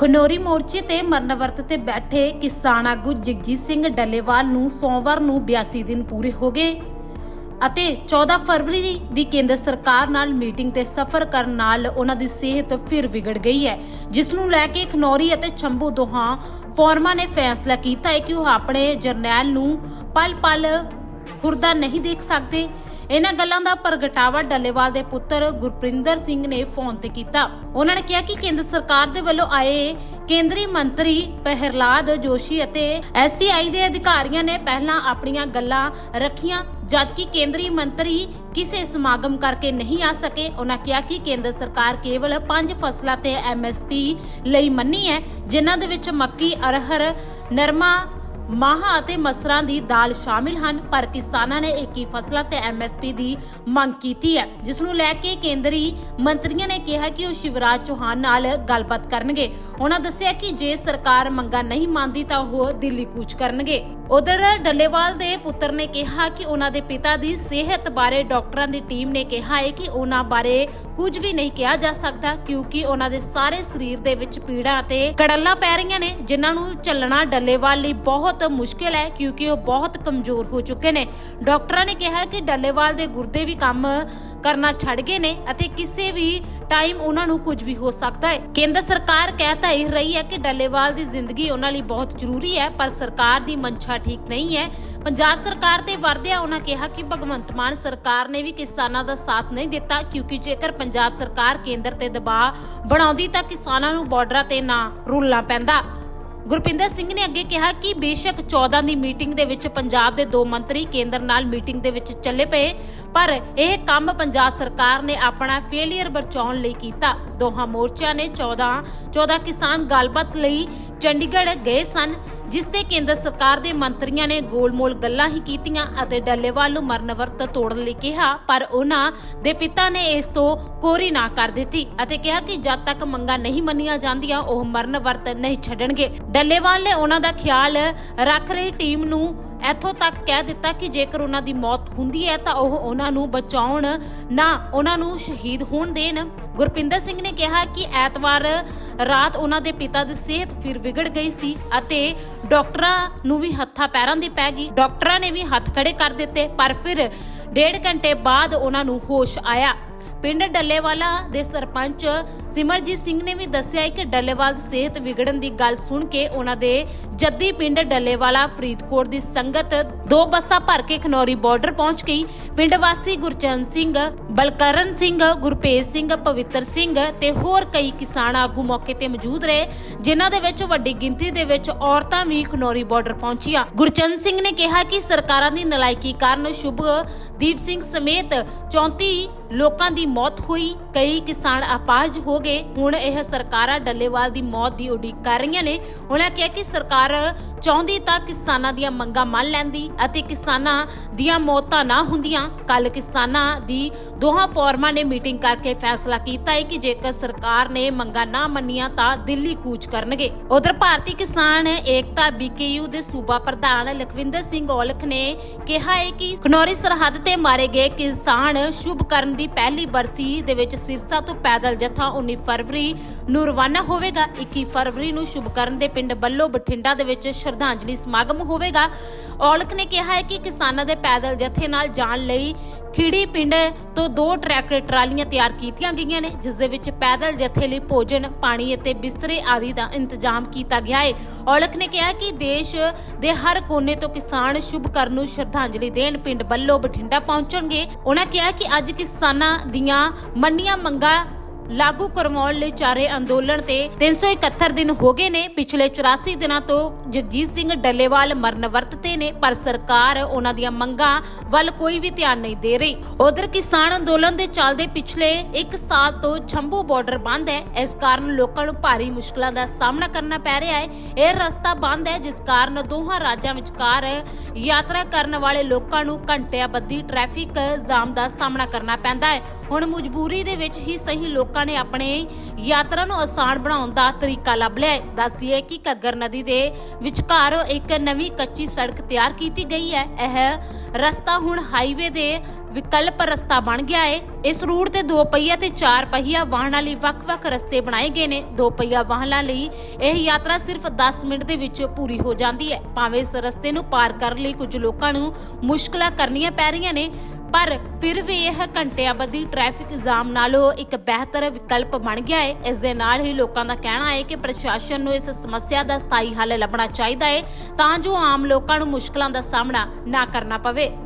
ਖਨੋਰੀ ਮੋਰਚੇ ਤੇ ਮਰਨ ਤੇ ਬੈਠੇ ਕਿਸਾਨ ਆਗੂ ਜਗਜੀਤ ਸਿੰਘ ਡੱਲੇਵਾਲ ਨੂੰ ਸੋਮਵਾਰ ਨੂੰ 82 ਦਿਨ ਪੂਰੇ ਹੋ ਗਏ ਅਤੇ 14 ਫਰਵਰੀ ਦੀ- ਕੇਂਦਰ ਸਰਕਾਰ ਨਾਲ ਮੀਟਿੰਗ ਤੇ ਸਫ਼ਰ ਕਰਨ ਨਾਲ ਉਹਨਾਂ ਦੀ ਸਿਹਤ ਫਿਰ ਵਿਗੜ ਗਈ ਹੈ, ਜਿਸ ਨੂੰ ਲੈ ਕੇ ਖਨੌਰੀ ਅਤੇ ਚੰਬੂ ਦੋਹਾਂ ਫੋਰਮਾ ਨੇ ਫੈਸਲਾ ਕੀਤਾ ਹੈ ਕਿ ਉਹ ਆਪਣੇ ਜਰਨੈਲ ਨੂੰ ਪਲ-ਪਲ ਖੁਰਦਾ ਨਹੀਂ ਦੇਖ ਸਕਦੇ। ਇਹਨਾਂ ਗੱਲਾਂ ਦਾ ਪ੍ਰਗਟਾਵਾ ਡੱਲੇਵਾਲ ਦੇ ਪੁੱਤਰ ਗੁਰਪ੍ਰਿੰਦਰ ਸਿੰਘ ਨੇ ਫੋਨ ਤੇ ਕੀਤਾ। ਉਹਨਾਂ ਨੇ ਕਿਹਾ ਕਿ ਕੇਂਦਰ ਸਰਕਾਰ ਦੇ ਵੱਲੋਂ ਆਏ ਕੇਂਦਰੀ ਮੰਤਰੀ ਪਹਿਰਲਾਦ ਜੋਸ਼ੀ ਅਤੇ ਐਸਸੀਆਈ ਦੇ ਅਧਿਕਾਰੀਆਂ ਨੇ ਪਹਿਲਾਂ ਆਪਣੀਆਂ ਗੱਲਾਂ ਰੱਖੀਆਂ, ਜਦਕਿ ਕੇਂਦਰੀ ਮੰਤਰੀ ਕਿਸੇ ਸਮਾਗਮ ਕਰਕੇ ਨਹੀਂ ਆ ਸਕੇ। ਉਹਨਾਂ ਕਿਹਾ ਕਿ ਕੇਂਦਰ ਸਰਕਾਰ ਕੇਵਲ ਪੰਜ ਫਸਲਾਂ ਤੇ ਐਮਐਸਪੀ ਲਈ ਮੰਨੀ ਹੈ, ਜਿਨ੍ਹਾਂ ਦੇ ਵਿੱਚ ਮੱਕੀ, ਅਰਹਰ, ਨਰਮਾ ਮਾਹਾਂ ਅਤੇ ਮਸਰਾਂ ਦੀ ਦਾਲ ਸ਼ਾਮਿਲ ਹਨ, ਪਰ ਕਿਸਾਨਾਂ ਨੇ ਏਕੀ ਫਸਲਾਂ ਤੇ ਐਮਐਸਪੀ ਦੀ ਮੰਗ ਕੀਤੀ ਹੈ ਜਿਸ ਨੂੰ ਲੈ ਕੇ ਕੇਂਦਰੀ ਮੰਤਰੀਆਂ ਨੇ ਕਿਹਾ ਕਿ ਉਹ ਸ਼ਿਵਰਾਜ ਚੌਹਾਨ ਨਾਲ ਗੱਲਬਾਤ ਕਰਨਗੇ। ਉਹਨਾਂ ਦੱਸਿਆ ਕਿ ਜੇ ਸਰਕਾਰ ਮੰਗਾਂ ਨਹੀਂ ਮੰਨਦੀ ਤਾਂ ਉਹ ਦਿੱਲੀ ਕੂਚ ਕਰਨਗੇ। ਉਧਰ ਡੱਲੇਵਾਲ ਦੇ ਪੁੱਤਰ ਨੇ ਕਿਹਾ ਕਿ ਉਹਨਾਂ ਦੇ ਪਿਤਾ ਦੀ ਸਿਹਤ ਬਾਰੇ ਡਾਕਟਰਾਂ ਦੀ ਟੀਮ ਨੇ ਕਿਹਾ ਹੈ ਕਿ ਉਹਨਾਂ ਬਾਰੇ ਕੁਝ ਵੀ ਨਹੀਂ ਕਿਹਾ ਜਾ ਸਕਦਾ ਕਿਉਂਕਿ ਉਹਨਾਂ ਦੇ ਸਾਰੇ ਸਰੀਰ ਦੇ ਵਿੱਚ ਪੀੜਾਂ ਅਤੇ ਕੜੱਲਾਂ ਪੈ ਰਹੀਆਂ ਨੇ, ਜਿਨ੍ਹਾਂ ਨੂੰ ਚੱਲਣਾ ਡੱਲੇਵਾਲ ਲਈ ਬਹੁਤ ਮੁਸ਼ਕਿਲ ਹੈ ਕਿਉਂਕਿ ਉਹ ਬਹੁਤ ਕਮਜ਼ੋਰ ਹੋ ਚੁੱਕੇ ਨੇ। ਡਾਕਟਰਾਂ ਨੇ ਕਿਹਾ ਕਿ ਡੱਲੇਵਾਲ ਦੇ ਗੁਰਦੇ ਵੀ ਕੰਮ ਕਰਨਾ ਛੱਡ ਗਏ ਨੇ ਅਤੇ ਕਿਸੇ ਵੀ ਟਾਈਮ ਉਹਨਾਂ ਨੂੰ ਕੁਝ ਵੀ ਹੋ ਸਕਦਾ ਹੈ। ਕੇਂਦਰ ਸਰਕਾਰ ਕਹਿ ਇਹ ਰਹੀ ਹੈ ਕਿ ਡੱਲੇਵਾਲ ਦੀ ਜ਼ਿੰਦਗੀ ਉਹਨਾਂ ਲਈ ਬਹੁਤ ਜ਼ਰੂਰੀ ਹੈ, ਪਰ ਸਰਕਾਰ ਦੀ ਮਨਸ਼ਾ ਠੀਕ ਨਹੀਂ ਹੈ। ਪੰਜਾਬ ਸਰਕਾਰ ਤੇ ਵਰਦਿਆ ਉਹਨਾਂ ਕਿਹਾ ਕਿ ਭਗਵੰਤ ਮਾਨ ਸਰਕਾਰ ਨੇ ਵੀ ਕਿਸਾਨਾਂ ਦਾ ਸਾਥ ਨਹੀਂ ਦਿੱਤਾ, ਕਿਉਂਕਿ ਜੇਕਰ ਪੰਜਾਬ ਸਰਕਾਰ ਕੇਂਦਰ ਤੇ ਦਬਾਅ ਬਣਾਉਂਦੀ ਤਾਂ ਕਿਸਾਨਾਂ ਨੂੰ ਬਾਰਡਰਾਂ ਤੇ ਨਾ ਰੁਲਣਾ ਪੈਂਦਾ। ਗੁਰਪਿੰਦਰ ਸਿੰਘ ਨੇ ਅੱਗੇ ਕਿਹਾ ਕਿ ਬੇਸ਼ੱਕ 14 ਦੀ ਮੀਟਿੰਗ ਦੇ ਵਿੱਚ ਪੰਜਾਬ ਦੇ ਦੋ ਮੰਤਰੀ ਕੇਂਦਰ ਨਾਲ ਮੀਟਿੰਗ ਦੇ ਵਿੱਚ ਚੱਲੇ ਪਏ। ਪਰ ਇਹ ਕੰਮ ਪੰਜਾਬ ਸਰਕਾਰ ਨੇ ਆਪਣਾ ਫੇਲਿਅਰ ਬਚਾਉਣ ਲਈ ਕੀਤਾ। ਦੋਹਾਂ ਮੋਰਚਿਆਂ ਨੇ 14 14 ਕਿਸਾਨ ਗੱਲਬਾਤ ਲਈ ਚੰਡੀਗੜ੍ਹ ਗਏ ਸਨ, ਜਿਸ ਤੇ ਕੇਂਦਰ ਸਰਕਾਰ ਦੇ ਮੰਤਰੀਆਂ ਨੇ ਗੋਲਮੋਲ ਗੱਲਾਂ ਹੀ ਕੀਤੀਆਂ ਅਤੇ ਡੱਲੇਵਾਲ ਨੂੰ ਮਰਨ ਵਰਤ ਤੋੜਨ ਲਈ ਕਿਹਾ, ਪਰ ਉਹਨਾਂ ਦੇ ਪਿਤਾ ਨੇ ਇਸ ਤੋਂ ਕੋਰੀ ਨਾ ਕਰ ਦਿੱਤੀ ਅਤੇ ਕਿਹਾ ਕਿ ਜਦ ਤੱਕ ਮੰਗਾਂ ਨਹੀਂ ਮੰਨੀਆਂ ਜਾਂਦੀਆਂ, ਉਹ ਮਰਨ ਵਰਤ ਨਹੀਂ ਛੱਡਣਗੇ। ਡੱਲੇਵਾਲ ਨੇ ਉਹਨਾਂ ਦਾ ਖਿਆਲ ਰੱਖ ਰਹੀ ਟੀਮ ਨੂੰ ਇੱਥੋਂ ਤੱਕ ਕਹਿ ਦਿੱਤਾ ਕਿ ਜੇਕਰ ਉਹਨਾਂ ਦੀ ਮੌਤ ਹੁੰਦੀ ਹੈ ਤਾਂ ਉਹ ਉਹਨਾਂ ਨੂੰ ਬਚਾਉਣ, ਨਾ ਉਹਨਾਂ ਨੂੰ ਸ਼ਹੀਦ ਹੋਣ ਦੇਣ। ਗੁਰਪਿੰਦਰ ਸਿੰਘ ਨੇ ਕਿਹਾ ਕਿ ਐਤਵਾਰ ਰਾਤ ਉਹਨਾਂ ਦੇ ਪਿਤਾ ਦੀ ਸਿਹਤ ਫਿਰ ਵਿਗੜ ਗਈ ਸੀ ਅਤੇ ਡਾਕਟਰਾਂ ਨੂੰ ਵੀ ਹੱਥਾਂ ਪੈਰਾਂ ਦੀ ਪੈ ਗਈ। ਡਾਕਟਰਾਂ ਨੇ ਵੀ ਹੱਥ ਖੜੇ ਕਰ ਦਿੱਤੇ, ਪਰ ਫਿਰ ਡੇਢ ਘੰਟੇ ਬਾਅਦ ਉਹਨਾਂ ਨੂੰ ਹੋਸ਼ ਆਇਆ। ਪਿੰਡ ਡੱਲੇਵਾਲਾ ਦੇ ਸਰਪੰਚ ਸਿਮਰਜੀਤ ਸਿੰਘ ਨੇ ਵੀ ਦੱਸਿਆ ਹੈ ਕਿ ਡੱਲੇਵਾਲ ਦੀ ਸਿਹਤ ਵਿਗੜਨ ਦੀ ਗੱਲ ਸੁਣ ਕੇ ਉਹਨਾਂ ਦੇ ਜੱਦੀ ਪਿੰਡ ਡੱਲੇਵਾਲਾ ਫਰੀਦਕੋਟ ਦੀ ਸੰਗਤ ਦੋ ਬੱਸਾਂ ਭਰ ਕੇ ਖਨੌਰੀ ਬਾਰਡਰ ਪਹੁੰਚ ਗਈ। ਪਿੰਡ ਵਾਸੀ ਗੁਰਚਰਨ ਸਿੰਘ, ਬਲਕਰਨ ਸਿੰਘ ਗੁਰਪੇਜ ਸਿੰਘ, ਪਵਿੱਤਰ ਸਿੰਘ ਤੇ ਹੋਰ ਕਈ ਕਿਸਾਨ ਆਗੂ ਮੌਕੇ ਤੇ ਮੌਜੂਦ ਰਹੇ, ਜਿਨ੍ਹਾਂ ਦੇ ਵਿੱਚ ਵੱਡੀ ਗਿਣਤੀ ਦੇ ਵਿੱਚ ਔਰਤਾਂ ਵੀ ਖਨੌਰੀ ਬਾਰਡਰ ਪਹੁੰਚੀਆਂ। ਗੁਰਚਰਨ ਸਿੰਘ ਨੇ ਕਿਹਾ ਕਿ ਸਰਕਾਰਾਂ ਦੀ ਨਲਾਇਕੀ ਕਾਰਨ ਸ਼ੁਭ ਦੀਪ ਸਿੰਘ ਸਮੇਤ 34 ਲੋਕਾਂ ਦੀ ਮੌਤ ਹੋਈ ਕਈ ਕਿਸਾਨ ਅਪਾਹਜ ਹੋ ਗਏ। ਹੁਣ ਇਹ ਸਰਕਾਰਾਂ ਡੱਲੇਵਾਲ ਦੀ ਮੌਤ ਦੀ ਉਡੀਕ ਕਰ ਰਹੀਆਂ ਨੇ। ਉਹਨਾਂ ਕਿਹਾ ਕਿ ਸਰਕਾਰ ਚਾਹੁੰਦੀ ਤਾਂ ਕਿਸਾਨਾਂ ਦੀਆਂ ਮੰਗਾਂ ਮੰਨ ਲੈਂਦੀ ਅਤੇ ਕਿਸਾਨਾਂ ਦੀਆਂ ਮੌਤਾਂ ਨਾ ਹੁੰਦੀਆਂ। ਕੱਲ ਕਿਸਾਨਾਂ ਦੀ ਦੋਹਾਂ ਫੋਰਮਾਂ ਨੇ ਮੀਟਿੰਗ ਕਰਕੇ ਫੈਸਲਾ ਕੀਤਾ ਹੈ ਕਿ ਜੇਕਰ ਸਰਕਾਰ ਨੇ ਮੰਗਾਂ ਨਾ ਮੰਨੀਆਂ ਤਾਂ ਦਿੱਲੀ ਕੂਚ ਕਰਨਗੇ। ਉਧਰ ਭਾਰਤੀ ਕਿਸਾਨ ਏਕਤਾ ਬੀਕੇਯੂ ਦੇ ਸੂਬਾ ਪ੍ਰਧਾਨ ਲਖਵਿੰਦਰ ਸਿੰਘ ਔਲਖ ਨੇ ਕਿਹਾ ਹੈ ਕਿ ਖਨੌਰੀ ਸਰਹੱਦ ਤੇ ਮਾਰੇ ਗਏ ਕਿਸਾਨ ਸ਼ੁਭ ਸ਼ੁਭਕਰਨ ਦੀ ਪਹਿਲੀ ਬਰਸੀ ਦੇ ਵਿੱਚ ਸਿਰਸਾ ਤੋਂ ਪੈਦਲ ਜਥਾ 19 ਫਰਵਰੀ ਨੂੰ ਰਵਾਨਾ ਹੋਵੇਗਾ। 21 ਫਰਵਰੀ ਨੂੰ ਸ਼ੁਭਕਰਨ ਦੇ ਪਿੰਡ ਬੱਲੋ ਬਠਿੰਡਾ ਦੇ ਵਿੱਚ ਸ਼ਰਧਾਂਜਲੀ ਸਮਾਗਮ ਹੋਵੇਗਾ। ਔਲਖ ਨੇ ਕਿਹਾ ਹੈ ਕਿ ਕਿਸਾਨਾਂ ਦੇ ਪੈਦਲ ਜਥੇ ਨਾਲ ਜਾਣ ਲਈ ਖੀੜੀ ਪਿੰਡ ਤੋਂ ਦੋ ਟਰੈਕਟਰ ਟਰਾਲੀਆਂ ਤਿਆਰ ਕੀਤੀਆਂ ਗਈਆਂ ਨੇ, ਜਿਸ ਦੇ ਵਿੱਚ ਪੈਦਲ ਜਥੇ ਲਈ ਭੋਜਨ, ਪਾਣੀ ਅਤੇ ਬਿਸਤਰੇ ਆਦਿ ਦਾ ਇੰਤਜ਼ਾਮ ਕੀਤਾ ਗਿਆ ਹੈ ਔਲਖ ਨੇ ਕਿਹਾ ਕਿ ਦੇਸ਼ ਦੇ ਹਰ ਕੋਨੇ ਤੋਂ ਕਿਸਾਨ ਸ਼ੁਭ ਕਰਨ ਨੂੰ ਸ਼ਰਧਾਂਜਲੀ ਦੇਣ, ਪਿੰਡ ਬੱਲੋ ਬਠਿੰਡਾ ਪਹੁੰਚਣਗੇ। ਉਹਨਾਂ ਕਿਹਾ ਕਿ ਅੱਜ ਕਿਸਾਨਾਂ ਦੀਆਂ ਮੰਨੀਆਂ ਮੰਗਾਂ ਲਾਗੂ ਕਰਵਾਉਣ ਲਈ ਚਾਰੇ ਅੰਦੋਲਨ ਤੇ 371 ਦਿਨ ਹੋ ਗਏ ਨੇ। ਪਿਛਲੇ 84 ਦਿਨਾਂ ਤੋਂ ਜਗਜੀਤ ਸਿੰਘ ਡੱਲੇਵਾਲ ਮਰਨ ਵਰਤ ਨੇ, ਪਰ ਸਰਕਾਰ ਉਹਨਾਂ ਦੀਆਂ ਮੰਗਾਂ ਵੱਲ ਕੋਈ ਵੀ ਧਿਆਨ ਨਹੀਂ ਦੇ ਰਹੀ। ਉਧਰ ਕਿਸਾਨ ਅੰਦੋਲਨ ਦੇ ਚੱਲਦੇ ਪਿਛਲੇ 1 ਸਾਲ ਤੋਂ ਛੰਭੂ ਬਾਰਡਰ ਬੰਦ ਹੈ। ਇਸ ਕਾਰਨ ਲੋਕਾਂ ਨੂੰ ਭਾਰੀ ਮੁਸ਼ਕਲਾਂ ਦਾ ਸਾਹਮਣਾ ਕਰਨਾ ਪੈ ਰਿਹਾ ਹੈ। ਇਹ ਰਸਤਾ ਬੰਦ ਹੈ, ਜਿਸ ਕਾਰਨ ਦੋਹਾਂ ਰਾਜਾਂ ਵਿਚਕਾਰ ਯਾਤਰਾ ਕਰਨ ਵਾਲੇ ਲੋਕਾਂ ਨੂੰ ਘੰਟਿਆਂ ਬੱਧੀ ਟ੍ਰੈਫਿਕ ਜਾਮ ਦਾ ਸਾਹਮਣਾ ਕਰਨਾ ਪੈਂਦਾ ਹੈ। ਹੁਣ ਮਜਬੂਰੀ ਦੇ ਵਿੱਚ ਹੀ ਸਹੀ ਲੋਕਾਂ ਨੇ ਆਪਣੇ ਯਾਤਰਾ ਨੂੰ ਆਸਾਨ ਬਣਾਉਣ ਦਾ ਤਰੀਕਾ ਲੱਭ ਲਿਆ ਹੈ। ਦੱਸੀਏ ਕਿ ਘੱਗਰ ਨਦੀ ਦੇ ਵਿਚਕਾਰ ਇੱਕ ਨਵੀਂ ਕੱਚੀ ਸੜਕ ਤਿਆਰ ਕੀਤੀ ਗਈ ਹੈ। ਇਹ ਰਸਤਾ ਹੁਣ ਹਾਈਵੇ ਦੇ ਵਿਕਲਪ ਰਸਤਾ ਬਣ ਗਿਆ ਹੈ। ਇਸ ਰੂਟ ਤੇ ਦੋ ਪਹੀਆ ਤੇ ਚਾਰ ਪਹੀਆ ਵਾਹਨਾਂ ਲਈ ਵੱਖ-ਵੱਖ ਰਸਤੇ ਬਣਾਏ ਗਏ ਨੇ। ਦੋ ਪਹੀਆ ਵਾਹਨਾਂ ਲਈ ਇਹ ਯਾਤਰਾ ਸਿਰਫ 10 ਮਿੰਟ ਦੇ ਵਿੱਚ ਪੂਰੀ ਹੋ ਜਾਂਦੀ ਹੈ। ਭਾਵੇਂ ਇਸ ਰਸਤੇ ਨੂੰ ਪਾਰ ਕਰਨ ਲਈ ਕੁਝ ਲੋਕਾਂ ਨੂੰ ਮੁਸ਼ਕਲਾਂ ਕਰਨੀਆਂ ਪੈ ਰਹੀਆਂ ਨੇ ਪਰ ਫਿਰ ਵੀ ਇਹ ਘੰਟਿਆਂ ਬੱਧੀ ਟ੍ਰੈਫਿਕ ਜਾਮ ਨਾਲੋਂ ਇੱਕ ਬਿਹਤਰ ਵਿਕਲਪ ਬਣ ਗਿਆ ਹੈ। ਇਸ ਦੇ ਨਾਲ ਹੀ ਲੋਕਾਂ ਦਾ ਕਹਿਣਾ ਹੈ ਕਿ ਪ੍ਰਸ਼ਾਸਨ ਨੂੰ ਇਸ ਸਮੱਸਿਆ ਦਾ ਸਥਾਈ ਹੱਲ ਲੱਭਣਾ ਚਾਹੀਦਾ ਹੈ ਤਾਂ ਜੋ ਆਮ ਲੋਕਾਂ ਨੂੰ ਮੁਸ਼ਕਲਾਂ ਦਾ ਸਾਹਮਣਾ ਨਾ ਕਰਨਾ ਪਵੇ।